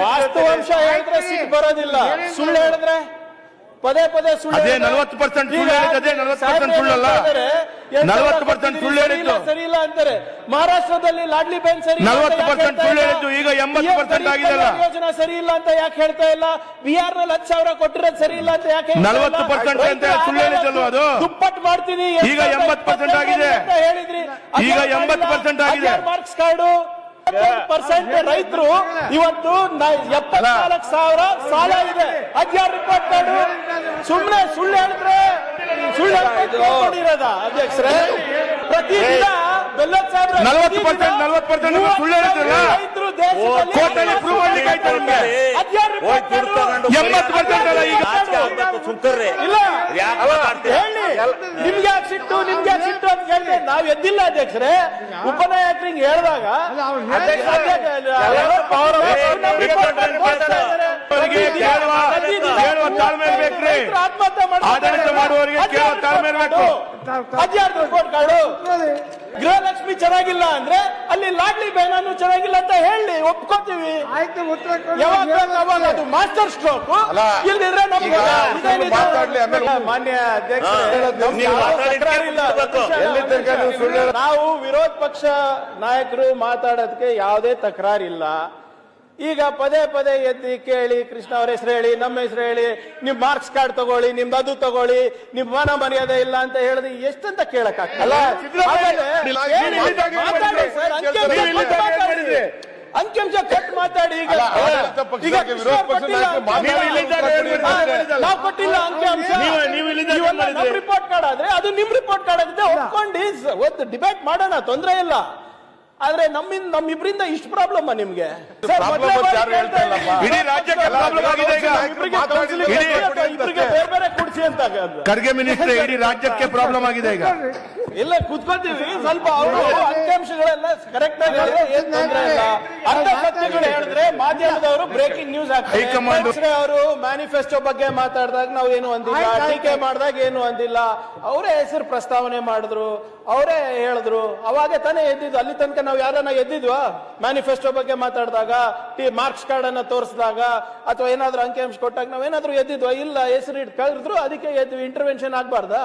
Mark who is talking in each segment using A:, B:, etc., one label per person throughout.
A: ವಾಸ್ತವಾಂಶ ಹೇಳಿದ್ರೆ ಸಿಟ್ಟು ಬರೋದಿಲ್ಲ ಸುಳ್ಳು ಹೇಳಿದ್ರೆ ಪದೇ ಪದೇ ಸುಳ್ಳು
B: ಅದೇ 40% ಸುಳ್ಳು
A: ಈಗ
B: ಹೇಳಿದ್ದು ಅದೇ 40% ಸುಳ್ಳಲ್ಲ?
A: ಹೇಳ್ತಾ ಇದ್ದಾರೆ,
B: 40% ಸುಳ್ಳು
A: ಸರಿ ಇಲ್ಲ,
B: ಹೇಳಿದ್ದು.
A: ಸರಿ ಇಲ್ಲ ಅಂತಾರೆ ಮಹಾರಾಷ್ಟ್ರದಲ್ಲಿ ಲಾಡ್ಲಿ ಬೆನ್ ಸರಿ ಇಲ್ಲ ಅಂತ
B: 40%
A: ಹೇಳ್ತಾ
B: ಸುಳ್ಳು ಹೇಳಿದ್ದು, ಈಗ 80%
A: ಆಗಿದೆ ಗರೀಬ್
B: ಆಗಿದೆಯಲ್ಲ?
A: ಕಲ್ಯಾಣ ಯೋಜನಾ ಸರಿ ಇಲ್ಲ ಅಂತ ಯಾಕೆ ಹೇಳ್ತಾ ಇಲ್ಲ ಬಿಹಾರ್ನಲ್ಲಿ ಹತ್ತು ಸಾವಿರ ಕೊಟ್ಟಿರೋದು ಸರಿ ಇಲ್ಲ ಅಂತ ಯಾಕೆ ನಲವತ್ತು?
B: 40% ಅಂತ ಸುಳ್ಳು ಹೇಳಿದ್ದಲ್ವ ಅದು?
A: ದುಪ್ಪಟ್ಟು ಮಾಡ್ತೀನಿ
B: ಈಗ 80% ಆಗಿದೆ.
A: ಹೇಳಿದ್ರಿ
B: ಈಗ 80% ಆಗಿದೆ.
A: ಮಾರ್ಕ್ಸ್ ಕಾರ್ಡು ಪರ್ಸೆಂಟ್ ರೈತರು ಇವತ್ತು ಎಪ್ಪತ್ನಾಲ್ಕು ಸಾವಿರ ಸಾಲ ಇದೆ. ಅಧ್ಯಾರ್ ರಿಪೋರ್ಟ್ ಕಾರ್ಡು ಸುಮ್ಮನೆ ಸುಳ್ಳು ಹೇಳಿದ್ರೆ ಸುಳ್ಳು ಹೇಳ್ಕೊಂಡಿರೋದ ಅಧ್ಯಕ್ಷರೇ ಬೆಲ್ಲದ್ ಸಾಹೇಬ್ರೆ,
B: 40%
A: ಪ್ರತಿದಿನ
B: 40% ಸುಳ್ಳು ಹೇಳಿದ್ರಲ್ಲ?
A: ರೈತರು ದೇಶದಲ್ಲಿ
B: ಕೋರ್ಟಲ್ಲಿ prove ಮಾಡ್ಲಿಕ್ಕೆ ಆಯ್ತಾ ನಿಮ್ಗೆ?
A: ಅದ್ಯಾರು report ಕಾರ್ಡು?
B: 80% ಅಲ್ಲ ಈಗ.
C: ಸುಮ್ಕರ್ರಿ
A: ಇಲ್ಲ? ಹೇಳಿ. ನಿಮ್ಗೆ ಯಾಕೆ ಸಿಟ್ಟು? ನಿಮ್ಗೆ ಯಾಕೆ ಸಿಟ್ಟು ಅಂತ ಕೇಳಿದ್ರೆ ನಾವ್ ಎದ್ದಿಲ್ಲ ಅಧ್ಯಕ್ಷರೇ ಉಪನಾಯಕರಿಗೆ ಹೇಳಿದಾಗ ಆತ್ಮಹತ್ಯೆ ಮಾಡ್ತಾರೆ. ಗೃಹಲಕ್ಷ್ಮಿ ಚೆನ್ನಾಗಿಲ್ಲ ಅಂದ್ರೆ ಅಲ್ಲಿ ಲಾಡ್ಲಿ ಬೇನಾನು ಚೆನ್ನಾಗಿಲ್ಲ ಅಂತ ಹೇಳಿ ಒಪ್ಕೋತೀವಿ
D: ಆಯ್ತು ಉತ್ತರ ಕೊಡು.
A: ಯಾವಾಗ ಬೇಕು ಅವಾಗ ಅದು ಮಾಸ್ಟರ್ ಸ್ಟ್ರೋಕ್ ಇಲ್ದಿದ್ರೆ ನಮ್ಗೆ
E: ಈಗ? ಮಾತಾಡ್ಲಿ, ಆಮೇಲೆ
A: ಮಾನ್ಯ ಅಧ್ಯಕ್ಷರೇ,
C: ಹಾ, ನೀವು ಮಾತಾಡಿ. ಕೇಳ್ಬೇಕು.
E: ಎಲ್ಲಿ ತನಕ ನೀವು ಸುಳ್ಳು ಹೇಳ-
A: ನಾವು ವಿರೋಧ ಪಕ್ಷ ನಾಯಕರು ಮಾತಾಡೋದಕ್ಕೆ ಯಾವುದೇ ತಕರಾರಿಲ್ಲ ಈಗ ಪದೇ ಪದೇ ಎದ್ದಿ ಕೇಳಿ ಕೃಷ್ಣ ಅವ್ರ ಹೆಸರು ಹೇಳಿ ನಮ್ಮ ಹೆಸರು ಹೇಳಿ ನಿಮ್ ಮಾರ್ಕ್ಸ್ ಕಾರ್ಡ್ ತಗೊಳ್ಳಿ ನಿಮ್ದು ಅದು ತಗೊಳ್ಳಿ ನಿಮ್ ಮನ ಮರ್ಯಾದೆ ಇಲ್ಲ ಅಂತ ಹೇಳಿದ್ರೆ ಎಷ್ಟಂತ ಕೇಳಕ್
B: ಅಲ್ಲ, ಸಿದ್ದರಾಮಯ್ಯ
A: ಆಮೇಲೆ
B: ನೀವು
A: ಹೇಳಿ,
B: ಇಲ್ಲಿದ್ದಾಗ ಏನ್
A: ಮಾತಾಡಿ
B: ಮಾಡಿದ್ರಿ?
A: ಅಂಕಿಅಂಶ ಕಟ್ ಮಾತಾಡಿ ಈಗ ಈಗ.
B: ನೀವು
A: ಕೊಟ್ಟಿಲ್ಲ ಅಂಕಿಅಂಶ ರಿಪೋರ್ಟ್ ಕಾರ್ಡ್ ಆದ್ರೆ ಅದು ನಿಮ್ ರಿಪೋರ್ಟ್ ಕಾರ್ಡ್ ಆಗಿದೆ ಒಪ್ಕೊಂಡು ಒಂದು ಡಿಬೇಟ್ ಮಾಡೋಣ ತೊಂದ್ರೆ ಇಲ್ಲ. ಆದ್ರೆ ನಮ್ಮಿಂದ ನಮ್ಮಿಬ್ರಿಂದ ಇಷ್ಟು ಪ್ರಾಬ್ಲಮ್ ನಿಮ್ಗೆ.
B: ಖರ್ಗೆ ಮಿನಿಸ್ಟ್ರಿ ಇಡೀ ರಾಜ್ಯಕ್ಕೆ ಪ್ರಾಬ್ಲಮ್ ಆಗಿದೆ ಈಗ.
A: ಇಲ್ಲ ಕುತ್ಕೋತೀವಿ. ಸ್ವಲ್ಪ ಅವರು ಅಂಕಾಂಶಗಳೆಲ್ಲ ಕರೆಕ್ಟ್ ಆಗಿ ಅರ್ಧ ಸತ್ಯಗಳು ಹೇಳಿದ್ರೆ ಮಾಧ್ಯಮದವರು ಬ್ರೇಕಿಂಗ್ ನ್ಯೂಸ್
B: ಆಗ್ತಾರೆ
A: ಹಾಕ್ತಾರೆ ಅವರು ಮ್ಯಾನಿಫೆಸ್ಟೋ ಬಗ್ಗೆ ಮಾತಾಡಿದಾಗ ನಾವು ಏನು ಅಂದಿಲ್ಲ. ಟೀಕೆ ಮಾಡಿದಾಗ ಏನು ಅಂದಿಲ್ಲ. ಅವರೇ ಹೆಸರು ಪ್ರಸ್ತಾವನೆ ಮಾಡಿದ್ರು ಅವರೇ ಹೇಳಿದ್ರು. ಅವಾಗ ತಾನೇ ಎದ್ದಿದ್ದು. ಅಲ್ಲಿ ತನಕ ನಾವು ಯಾರನ್ನ ಎದ್ದಿದ್ವಾ? ಮ್ಯಾನಿಫೆಸ್ಟೋ ಬಗ್ಗೆ ಮಾತಾಡಿದಾಗ ಮಾರ್ಕ್ಸ್ ಕಾರ್ಡ್ ಅನ್ನ ತೋರಿಸಿದಾಗ ಅಥವಾ ಏನಾದ್ರೂ ಅಂಕಿಅಂಶ ಕೊಟ್ಟಾಗ ನಾವೇನಾದ್ರೂ ಎದ್ದಿದ್ವ ಇಲ್ಲ ಹೆಸರು ಇಟ್ಟು ಕಳ್ದ್ರು ಅದಕ್ಕೆ ಎದ್ವಿ ಇಂಟರ್ವೆನ್ಷನ್ ಆಗ್ಬಾರ್ದಾ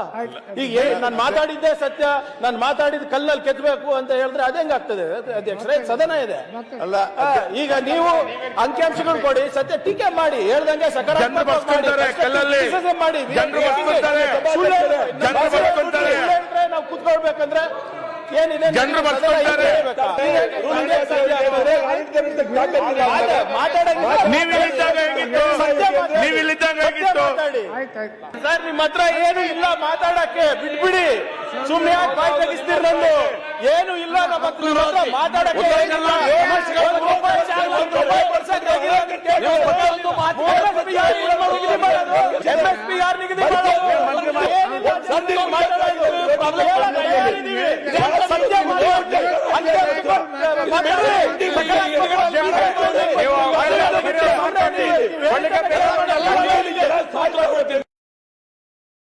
A: ಈಗ ನಾನು ಮಾತಾಡಿದ್ದೆ ಸತ್ಯ ನಾನು ಮಾತಾಡಿದ ಕಲ್ಲಲ್ಲಿ ಕೆತ್ತಬೇಕು ಅಂತ ಹೇಳಿದ್ರೆ ಅದೇಂಗ್ ಆಗ್ತದೆ ಅಧ್ಯಕ್ಷರೇ ಸದನ ಇದೆ ಅಲ್ಲ ಆ, ಈಗ ನೀವು ಅಂಕಿಅಂಶಗಳು ಕೊಡಿ ಸತ್ಯ ಟೀಕೆ ಮಾಡಿ ಹೇಳ್ದಂಗೆ
B: ಸಕಾರಾತ್ಮಕ
A: ಮಾಡಿ ನಾವು ಕುತ್ಕೊಳ್ಬೇಕಂದ್ರೆ ಏನಿದೆ?
B: ಜನರು ಇಲ್ಲಿದ್ದಾಗ ಹೇಗಿತ್ತು ಹೇಗಿತ್ತು?
A: ಸರ್ ನಿಮ್ಮ ಹತ್ರ ಏನು ಇಲ್ಲ ಮಾತಾಡಕ್ಕೆ. ಬಿಟ್ಬಿಡಿ ಸುಮ್ಮನೆ ಯಾಕೆ ಬಾಯ್ ತೆಗಿಸ್ತೀರಿ ನಂದು ಏನು ಇಲ್ಲ ನಿಮ್ಮ ಹತ್ರ. ಮಾತಾಡಕ್ಕೆ ಸತ್ಯ ಮಾತಾಡಿ.